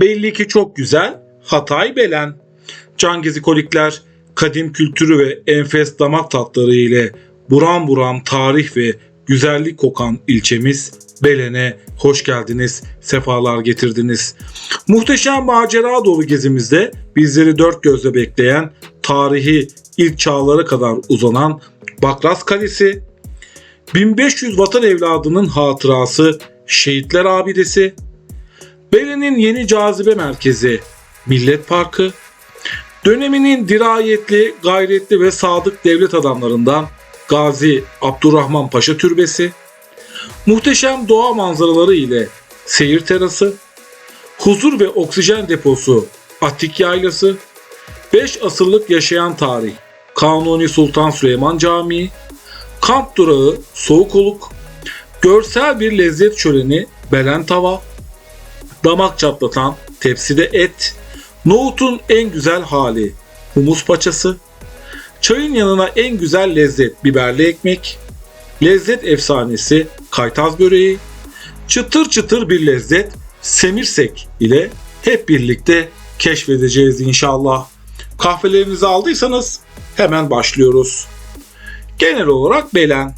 Belli ki çok güzel. Hatay Belen. Can Gezikolikler kadim kültürü ve enfes damak tatları ile buram buram tarih ve güzellik kokan ilçemiz Belen'e hoş geldiniz, sefalar getirdiniz. Muhteşem macera dolu gezimizde bizleri dört gözle bekleyen tarihi ilk çağlara kadar uzanan Bakras Kalesi, 1500 vatan evladının hatırası Şehitler Abidesi, Belen'in yeni cazibe merkezi Millet Parkı, döneminin dirayetli, gayretli ve sadık devlet adamlarından Gazi Abdurrahman Paşa Türbesi, muhteşem doğa manzaraları ile seyir terası, huzur ve oksijen deposu Atik Yaylası, 5 asırlık yaşayan tarih Kanuni Sultan Süleyman Camii, kamp durağı Soğukoluk, görsel bir lezzet şöleni Belen Tava, damak çatlatan tepside et, nohutun en güzel hali humus paçası, çayın yanına en güzel lezzet biberli ekmek, lezzet efsanesi kaytaz böreği, çıtır çıtır bir lezzet semirsek ile hep birlikte keşfedeceğiz inşallah. Kahvelerinizi aldıysanız hemen başlıyoruz. Genel olarak Belen,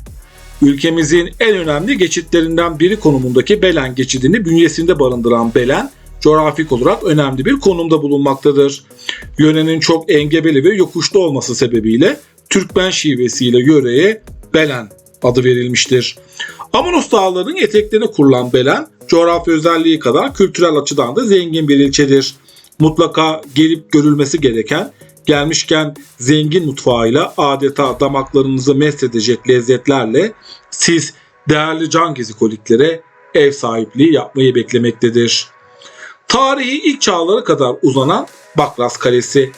ülkemizin en önemli geçitlerinden biri konumundaki Belen geçidini bünyesinde barındıran Belen, coğrafik olarak önemli bir konumda bulunmaktadır. Yörenin çok engebeli ve yokuşlu olması sebebiyle Türkmen şivesiyle yöreye Belen adı verilmiştir. Amonos Dağları'nın eteklerine kurulan Belen, coğrafi özelliği kadar kültürel açıdan da zengin bir ilçedir. Mutlaka gelip görülmesi gereken, gelmişken zengin mutfağıyla adeta damaklarınızı mest edecek lezzetlerle siz değerli can gezikoliklere ev sahipliği yapmayı beklemektedir. Tarihi ilk çağlara kadar uzanan Bakras Kalesi.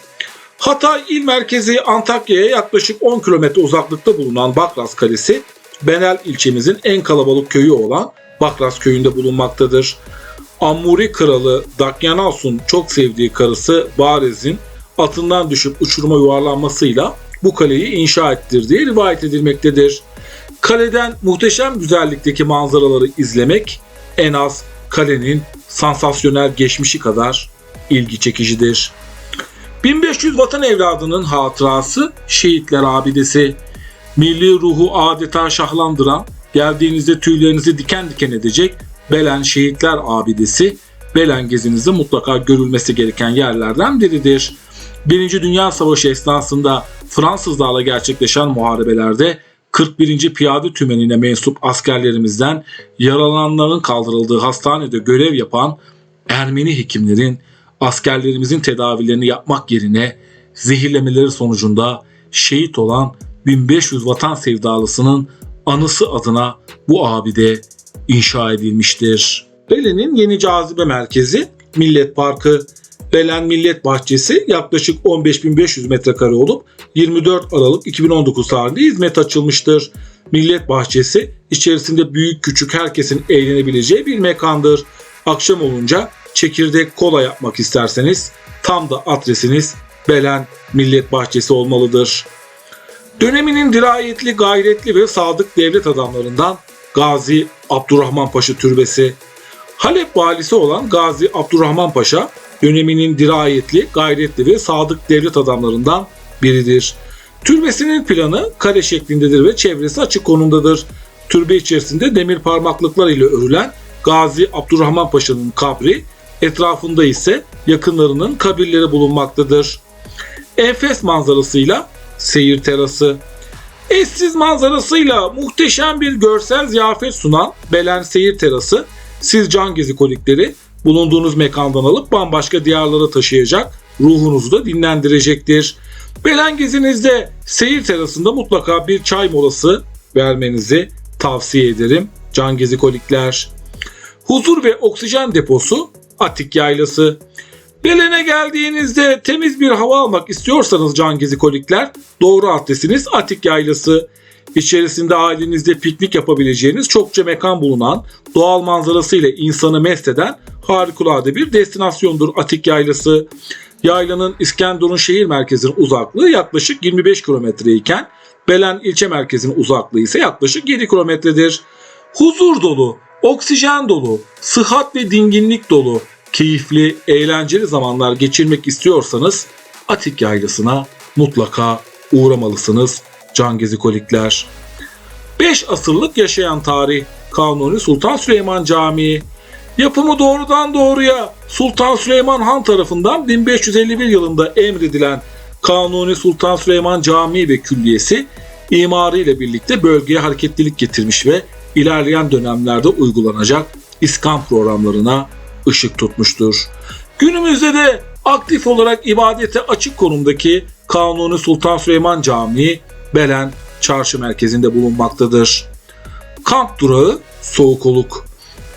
Hatay il merkezi Antakya'ya yaklaşık 10 kilometre uzaklıkta bulunan Bakras Kalesi, Benel ilçemizin en kalabalık köyü olan Bakras köyünde bulunmaktadır. Ammuri kralı Dakyanas'un çok sevdiği karısı Barez'in atından düşüp uçuruma yuvarlanmasıyla bu kaleyi inşa ettirdiği rivayet edilmektedir. Kaleden muhteşem güzellikteki manzaraları izlemek en az kalenin sansasyonel geçmişi kadar ilgi çekicidir. 1500 vatan evladının hatırası Şehitler Abidesi. Milli ruhu adeta şahlandıran, geldiğinizde tüylerinizi diken diken edecek Belen Şehitler Abidesi, Belen gezinizde mutlaka görülmesi gereken yerlerden biridir. Birinci Dünya Savaşı esnasında Fransızlarla gerçekleşen muharebelerde 41. Piyade Tümeni'ne mensup askerlerimizden yaralananların kaldırıldığı hastanede görev yapan Ermeni hekimlerin askerlerimizin tedavilerini yapmak yerine zehirlemeleri sonucunda şehit olan 1500 vatan sevdalısının anısı adına bu abide inşa edilmiştir. Belen'in yeni cazibe merkezi Millet Parkı. Belen Millet Bahçesi yaklaşık 15.500 metrekare olup 24 Aralık 2019 tarihinde hizmet açılmıştır. Millet Bahçesi içerisinde büyük küçük herkesin eğlenebileceği bir mekandır. Akşam olunca çekirdek kola yapmak isterseniz tam da adresiniz Belen Millet Bahçesi olmalıdır. Döneminin dirayetli, gayretli ve sadık devlet adamlarından Gazi Abdurrahman Paşa Türbesi. Halep valisi olan Gazi Abdurrahman Paşa döneminin dirayetli, gayretli ve sadık devlet adamlarından biridir. Türbesinin planı kare şeklindedir ve çevresi açık konumdadır. Türbe içerisinde demir parmaklıklar ile örülen Gazi Abdurrahman Paşa'nın kabri, etrafında ise yakınlarının kabirleri bulunmaktadır. Enfes manzarasıyla seyir terası. Eşsiz manzarasıyla muhteşem bir görsel ziyafet sunan Belen Seyir Terası, siz can gezi kolikleri bulunduğunuz mekandan alıp bambaşka diyarlara taşıyacak, ruhunuzu da dinlendirecektir. Belen gezinizde seyir terasında mutlaka bir çay molası vermenizi tavsiye ederim can gezi kolikler. Huzur ve oksijen deposu Atik Yaylası. Belen'e geldiğinizde temiz bir hava almak istiyorsanız can gezikolikler doğru adresiniz Atik Yaylası. İçerisinde ailenizde piknik yapabileceğiniz çokça mekan bulunan doğal manzarasıyla insanı mest eden harikulade bir destinasyondur Atik Yaylası. Yaylanın İskenderun şehir merkezinin uzaklığı yaklaşık 25 kilometre iken Belen ilçe merkezinin uzaklığı ise yaklaşık 7 kilometredir. Huzur dolu, oksijen dolu, sıhhat ve dinginlik dolu, keyifli, eğlenceli zamanlar geçirmek istiyorsanız Atik Yaylası'na mutlaka uğramalısınız can gezikolikler. 5 asırlık yaşayan tarih Kanuni Sultan Süleyman Camii. Yapımı doğrudan doğruya Sultan Süleyman Han tarafından 1551 yılında emredilen Kanuni Sultan Süleyman Camii ve Külliyesi imarı ile birlikte bölgeye hareketlilik getirmiş ve ilerleyen dönemlerde uygulanacak İskan programlarına ışık tutmuştur. Günümüzde de aktif olarak ibadete açık konumdaki Kanuni Sultan Süleyman Camii Belen Çarşı merkezinde bulunmaktadır. Kamp durağı Soğukoluk.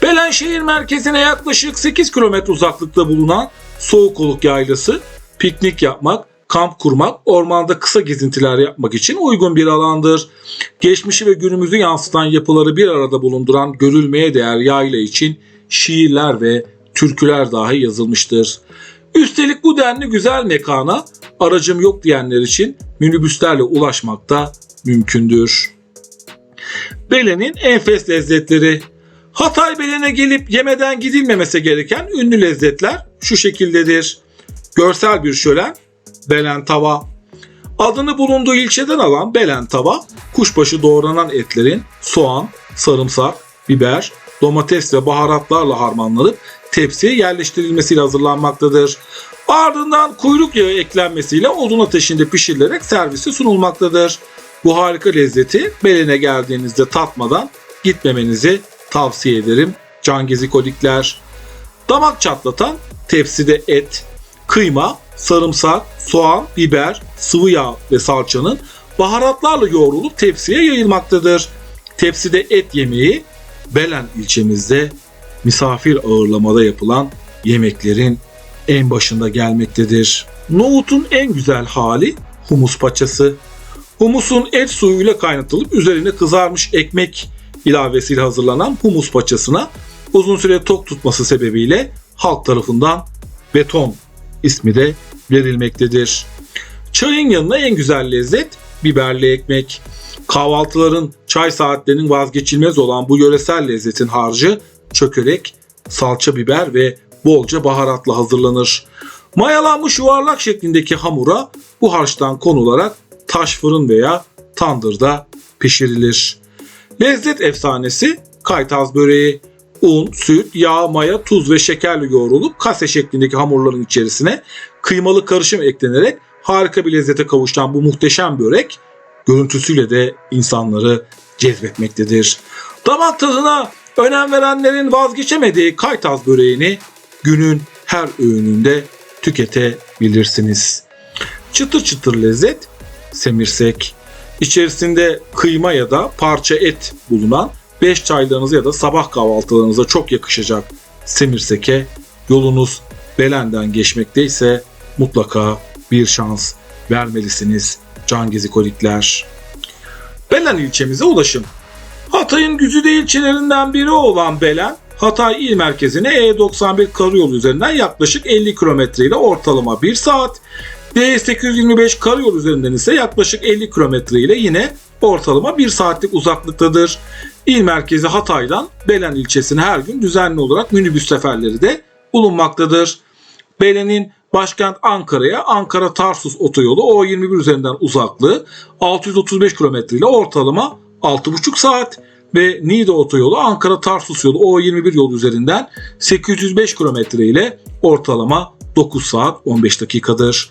Belen şehir merkezine yaklaşık 8 kilometre uzaklıkta bulunan Soğukoluk yaylası piknik yapmak, kamp kurmak, ormanda kısa gezintiler yapmak için uygun bir alandır. Geçmişi ve günümüzü yansıtan yapıları bir arada bulunduran görülmeye değer yayla için şiirler ve türküler dahi yazılmıştır. Üstelik bu denli güzel mekana aracım yok diyenler için minibüslerle ulaşmak da mümkündür. Belen'in enfes lezzetleri. Hatay Belen'e gelip yemeden gidilmemesi gereken ünlü lezzetler şu şekildedir. Görsel bir şölen, Belen tava. Adını bulunduğu ilçeden alan Belen tava, kuşbaşı doğranan etlerin soğan, sarımsak, biber, domates ve baharatlarla harmanlanıp tepsiye yerleştirilmesiyle hazırlanmaktadır. Ardından kuyruk yağı eklenmesiyle odun ateşinde pişirilerek servise sunulmaktadır. Bu harika lezzeti Belen'e geldiğinizde tatmadan gitmemenizi tavsiye ederim. Can gezikolikler. Damak çatlatan tepside et, kıyma, sarımsak, soğan, biber, sıvı yağ ve salçanın baharatlarla yoğrulup tepsiye yayılmaktadır. Tepside et yemeği Belen ilçemizde misafir ağırlamada yapılan yemeklerin en başında gelmektedir. Nohutun en güzel hali humus paçası. Humusun et suyuyla kaynatılıp üzerine kızarmış ekmek ilavesiyle hazırlanan humus paçasına uzun süre tok tutması sebebiyle halk tarafından beton ismi de verilmektedir. Çayın yanına en güzel lezzet biberli ekmek. Kahvaltıların, çay saatlerinin vazgeçilmez olan bu yöresel lezzetin harcı çökelek, salça biber ve bolca baharatla hazırlanır. Mayalanmış yuvarlak şeklindeki hamura bu harçtan konularak taş fırın veya tandırda pişirilir. Lezzet efsanesi kaytaz böreği. Un, süt, yağ, maya, tuz ve şekerle yoğrulup kase şeklindeki hamurların içerisine kıymalı karışım eklenerek harika bir lezzete kavuşan bu muhteşem börek görüntüsüyle de insanları cezbetmektedir. Damak tadına önem verenlerin vazgeçemediği kaytaz böreğini günün her öğününde tüketebilirsiniz. Çıtır çıtır lezzet semirsek. İçerisinde kıyma ya da parça et bulunan 5 çaylarınıza ya da sabah kahvaltılarınıza çok yakışacak semirseke yolunuz Belen'den geçmekteyse mutlaka bir şans vermelisiniz can gezikolikler. Belen ilçemize ulaşım. Hatay'ın güzide ilçelerinden biri olan Belen, Hatay il merkezine E91 karayolu üzerinden yaklaşık 50 kilometre ile ortalama 1 saat, D825 karayolu üzerinden ise yaklaşık 50 kilometre ile yine ortalama 1 saatlik uzaklıktadır. İl merkezi Hatay'dan Belen ilçesine her gün düzenli olarak minibüs seferleri de bulunmaktadır. Belen'in başkent Ankara'ya Ankara-Tarsus otoyolu O21 üzerinden uzaklığı 635 kilometre ile ortalama 6,5 saat ve Niğde otoyolu Ankara-Tarsus yolu O21 yolu üzerinden 805 kilometre ile ortalama 9 saat 15 dakikadır.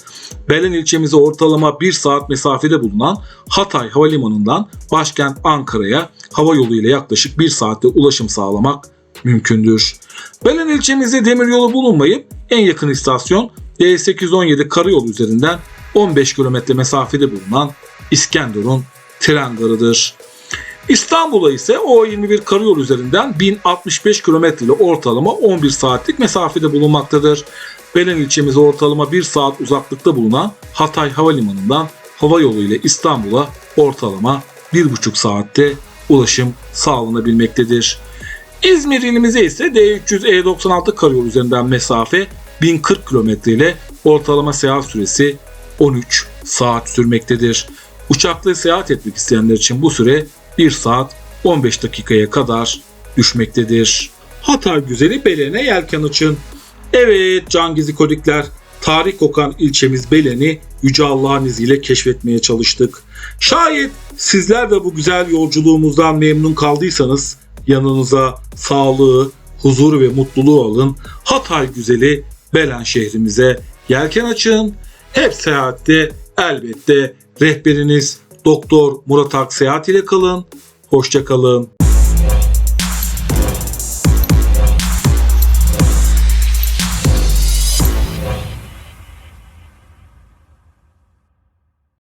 Belen ilçemize ortalama 1 saat mesafede bulunan Hatay Havalimanı'ndan başkent Ankara'ya hava yolu ile yaklaşık 1 saatte ulaşım sağlamak mümkündür. Belen ilçemizde demiryolu bulunmayıp en yakın istasyon D817 karayolu üzerinden 15 kilometre mesafede bulunan İskenderun tren garıdır. İstanbul'a ise O21 karayolu üzerinden 1065 kilometre ile ortalama 11 saatlik mesafede bulunmaktadır. Belen ilçemize ortalama 1 saat uzaklıkta bulunan Hatay Havalimanı'ndan hava yolu ile İstanbul'a ortalama 1,5 saatte ulaşım sağlanabilmektedir. İzmir ilimize ise D300 E96 karayolu üzerinden mesafe 1040 kilometre ile ortalama seyahat süresi 13 saat sürmektedir. Uçakla seyahat etmek isteyenler için bu süre 1 saat 15 dakikaya kadar düşmektedir. Hatay güzeli Belen'e yelken açın. Evet Can Gizikolikler, tarih kokan ilçemiz Belen'i Yüce Allah'ın izniyle keşfetmeye çalıştık. Şayet sizler de bu güzel yolculuğumuzdan memnun kaldıysanız yanınıza sağlığı, huzur ve mutluluğu alın. Hatay güzeli Belen şehrimize yelken açın. Hep seyahatte elbette rehberiniz Doktor Murat Akseyahat ile kalın. Hoşça kalın.